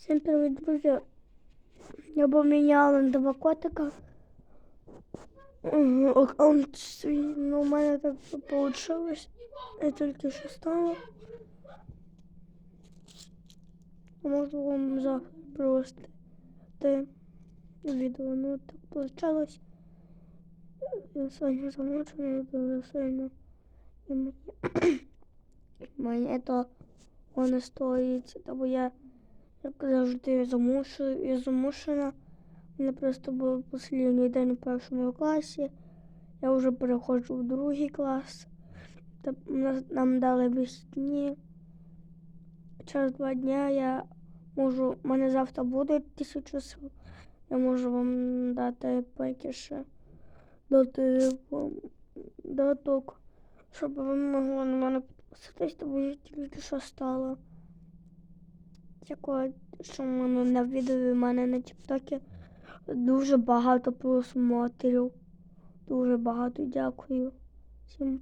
Всім привіт, друзі. Я поміняла два котика. Аккаунт свій, ну у мене так вийшло. Я тільки що стало. Можу вам завтра привезти те відео. Ну так вийшло. Я сьогодні замучена дуже сильно. І мені, мені то воно стоїть, тому я як завжди замушую, я замушена. Мене просто був останній день у першому класі. Я вже переходжу в другий клас. Та нам дали вихідні. Через два дня я можу. У мене завтра буде тисячу сил. Я можу вам дати поки ще дати даток, щоб ви могли на мене підписатись, тому я тільки що стало. Дякую, що в мене на відео в мене на Тіктокі дуже багато просмотрів. Дуже багато дякую всім.